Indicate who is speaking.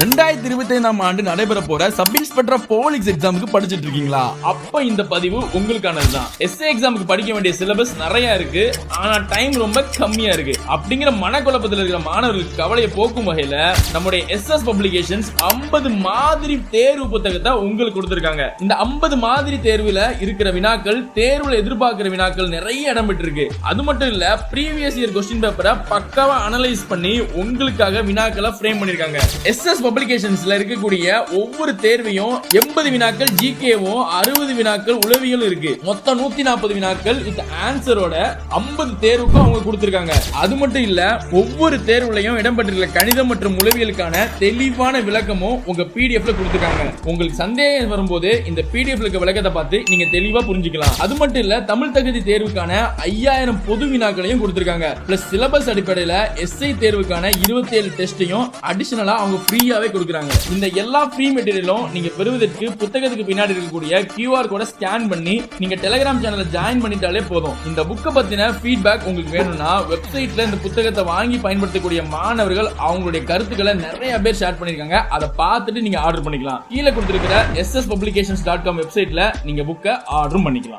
Speaker 1: ரெண்டாயிரத்தி இருபத்தி ஐந்தாம் ஆண்டு நடைபெற போற சப் இன்ஸ்பெக்டர் போலீஸ் எக்ஸாமுக்கு படிச்சிட்டு இருக்கீங்களா?
Speaker 2: அப்ப இந்த பதிவு உங்களுக்கானது தான். எஸ்ஏ எக்ஸாமுக்கு படிக்க வேண்டிய சிலபஸ் நிறைய இருக்கு. ஆனா டைம் ரொம்ப கம்மியா இருக்கு. அப்படிங்கிற மனக்குழப்பத்தில் இருக்கிற மாணவர்களுக்கு கவலையை போக்கும் வகையில நம்முடைய எஸ்எஸ் பப்ளிகேஷன்ஸ் 50 மாதிரி தேர்வு புத்தகத்தை உங்களுக்கு கொடுத்திருக்காங்க. இந்த 50 மாதிரி தேர்வுல இருக்கிற வினாக்கள் தேர்வுல எதிர்பார்க்கிற வினாக்கள் நிறைய இடம் பெற்றிருக்கு அது மட்டும் இல்ல ப்ரீவியஸ் இயர் கொஸ்டின் பேப்பரை பக்காவா அனலைஸ் பண்ணி உங்களுக்காக வினாக்களை ஃப்ரேம் பண்ணிருக்காங்க எஸ்எஸ் பப்ளிகேஷன்ஸ்ல இருக்கக்கூடிய ஒவ்வொரு தேர்வையும் எண்பது வினாக்கள் ஜிகேவும் அறுபது வினாக்கள் உளவியலும் இருக்கு. மொத்தம் நூத்தி நாற்பது வினாக்கள். வித் ஆன்சரோட 50 தேர்வுக்கும் அவங்க கொடுத்திருக்காங்க. அது மட்டும் இல்ல ஒவ்வொரு தேர்வுலையும் இடம்பெற்றிருக்கிற கணிதம் மற்றும் உளவியலுக்கான தெளிவான விளக்கமும் உங்க பிடிஎஃப்ல கொடுத்திருக்காங்க. உங்களுக்கு சந்தேகம் வரும்போது இந்த பிடிஎஃப்ல இருக்க விளக்கத்தை பார்த்து நீங்க தெளிவா புரிஞ்சுக்கலாம். அது மட்டும் இல்ல தமிழ் தகுதி தேர்வுக்கான ஐயாயிரம் பொது வினாக்களையும் கொடுத்திருக்காங்க. பிளஸ் சிலபஸ் அடிப்படையில எஸ்ஐ தேர்வுக்கான இருபத்தி ஏழு டெஸ்டையும் அடிஷனலா அவங்க ஃப்ரீயாவே கொடுக்குறாங்க. இந்த எல்லா ஃப்ரீ மெட்டீரியலும் நீங்க பெறுவதற்கு புத்தகத்துக்கு பின்னாடி இருக்கக்கூடிய கியூஆர் கோட ஸ்கேன் பண்ணி நீங்க டெலிகிராம் சேனலை ஜாயின் பண்ணிட்டாலே போதும். இந்த புக்கை பத்தின ஃபீட்பேக் உங்களுக்கு வேணும்னா வெப்சைட்ல இந்த புத்தகத்தை வாங்கி பயன்படுத்தக்கூடிய மாணவர்கள் அவங்களுடைய கருத்துக்களை நிறைய பேர் ஷேர் பண்ணிருக்காங்க அதை பார்த்துட்டு நீங்க ஆர்டர் பண்ணிக்கலாம். கீழே கொடுத்திருக்கிற எஸ்எஸ் பப்ளிகேஷன்ஸ் டாட் காம் வெப்சைட்ல நீங்க புக்கை ஆர்டரும் பண்ணிக்கலாம்.